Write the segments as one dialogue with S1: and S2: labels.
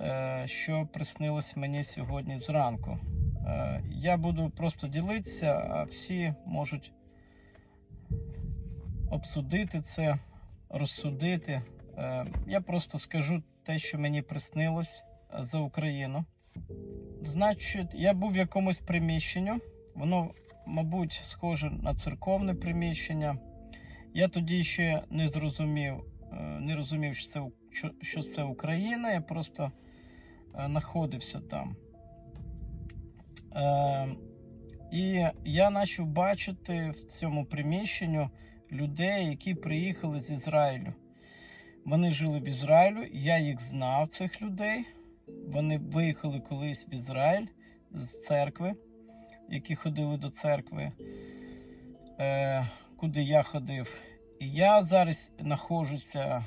S1: е, що приснилось мені сьогодні зранку. Е, Я буду просто ділитися, а всі можуть обсудити це, розсудити. Е, Я просто скажу те, що мені приснилось за Україну. Значить, я був в якомусь приміщенні, воно, мабуть, схоже на церковне приміщення. Я тоді ще не зрозумів, не розумів, що це, що, це Україна, я просто знаходився там. Е, і я почав бачити в цьому приміщенні людей, які приїхали з Ізраїлю. Вони жили в Ізраїлю, я їх знав, цих людей. Вони виїхали колись в Ізраїль з церкви, які ходили до церкви, е, куди я ходив. І я зараз знаходжуся,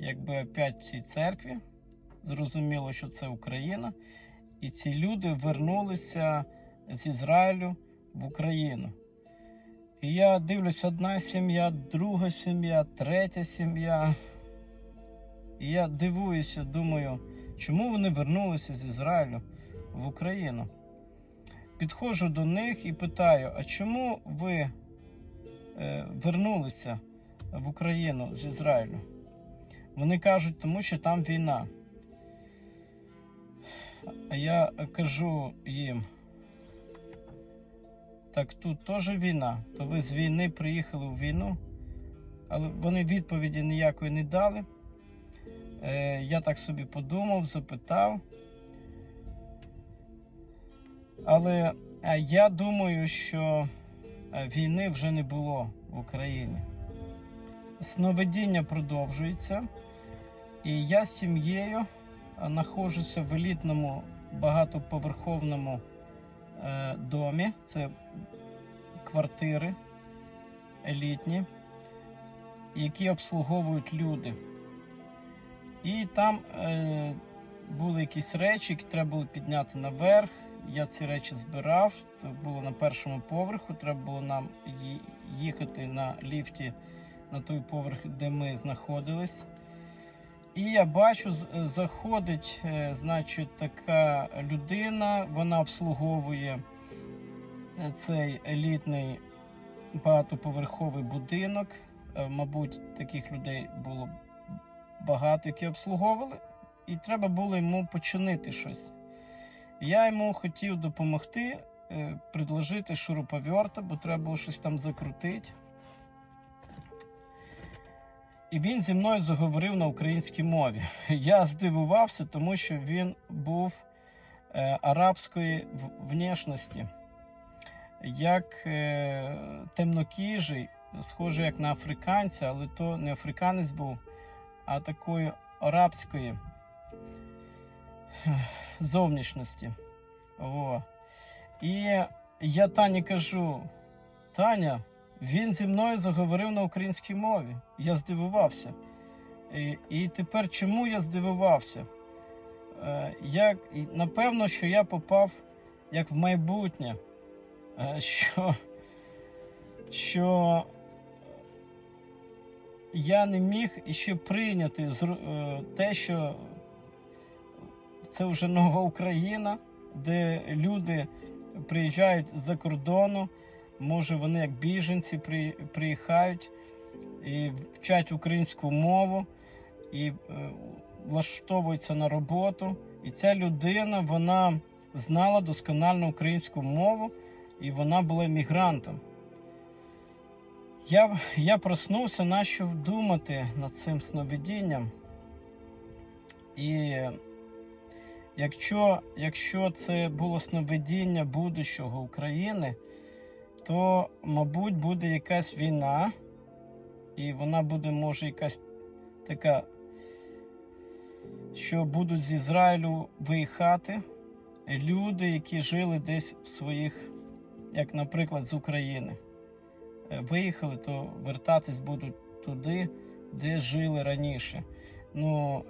S1: якби опять в цій церкві. Зрозуміло, що це Україна. І ці люди вернулися з Ізраїлю в Україну. І я дивлюсь, одна сім'я, друга сім'я, третя сім'я. І я дивуюся, думаю, чому вони вернулися з Ізраїлю в Україну. Підходжу до них і питаю: а чому ви е, вернулися в Україну з Ізраїлю? Вони кажуть, тому що там війна. Я кажу їм, так тут теж війна, то ви з війни приїхали у війну, але вони відповіді ніякої не дали. Е, я так собі подумав, запитав. Але я думаю, що е, війни вже не було в Україні. Сновидіння продовжується, і я з сім'єю знаходжуся в елітному багатоповерховному е, домі. Це квартири елітні, які обслуговують люди. І там е, були якісь речі, які треба було підняти наверх. Я ці речі збирав. Це було на першому поверху. Треба було нам їхати на ліфті на той поверх, де ми знаходились. І я бачу, е, заходить, е, значить, така людина, вона обслуговує е, цей елітний багатоповерховий будинок. Мабуть, таких людей було багато, які обслуговували, і треба було йому починити щось. Я йому хотів допомогти, предложити шуруповерта, бо треба було щось там закрутити. І він зі мною заговорив на українській мові. Я здивувався, тому що він був е, арабської внешності, як е, темнокіжий, схожий як на африканця, але то не африканець був, а такої арабської зовнішності. О. І я Тані кажу: Таня, він зі мною заговорив на українській мові. Я здивувався. І, і тепер чому я здивувався? Е, і напевно, що я попав як в майбутнє, е, що, що я не міг іще прийняти е, те, що це вже нова Україна, де люди приїжджають з-за кордону, може вони як біженці при- приїхають і вчать українську мову і е, влаштовуються на роботу. І ця людина вона знала досконально українську мову, і вона була мігрантом. Я, я проснувся, почав думати над цим сновидінням. І якщо, якщо це було сновидіння будущого України, то, мабуть, буде якась війна, і вона буде, може, якась така, що будуть з Ізраїлю виїхати люди, які жили десь в своїх, як, наприклад, з України. Е, Виїхали, то вертатись будуть туди, де жили раніше. Ну,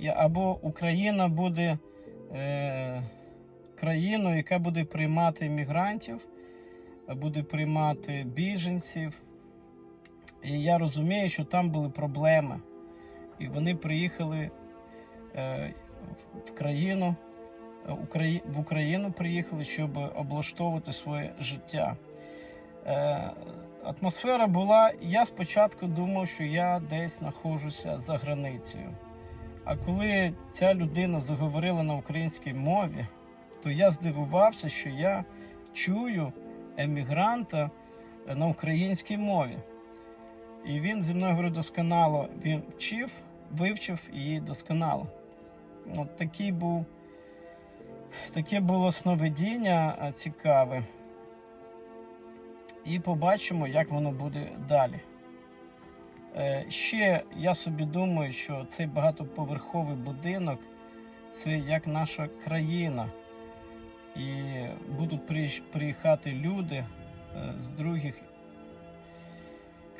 S1: е, або Україна буде е, країною, яка буде приймати мігрантів, буде приймати біженців. І я розумію, що там були проблеми. І вони приїхали е, в- країну, е, в Україну приїхали, щоб облаштовувати своє життя. Е, Атмосфера була. Я спочатку думав, що я десь знаходжуся за границею. А коли ця людина заговорила на українській мові, то я здивувався, що я чую емігранта на українській мові. І він зі мною говорив досконало. Він вчив, вивчив її досконало. От такий був, таке було сновидіння е, цікаве. І побачимо, як воно буде далі. Е, Ще я собі думаю, що цей багатоповерховий будинок це як наша країна. І будуть приїхати люди е, з других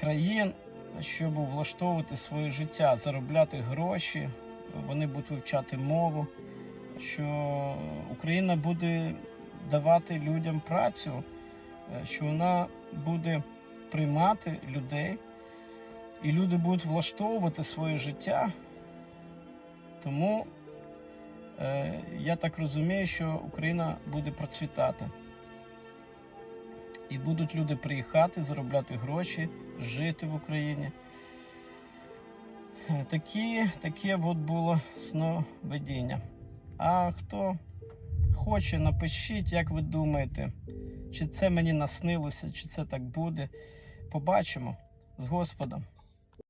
S1: країн, щоб влаштовувати своє життя, заробляти гроші, вони будуть вивчати мову, що Україна буде давати людям працю, е, що вона буде приймати людей, і люди будуть влаштовувати своє життя. Тому я так розумію, що Україна буде процвітати. І будуть люди приїхати, заробляти гроші, жити в Україні. Е, Такі, таке от було сновидіння. А хто хоче, напишіть, як ви думаєте, чи це мені наснилося, чи це так буде. Побачимо з Господом.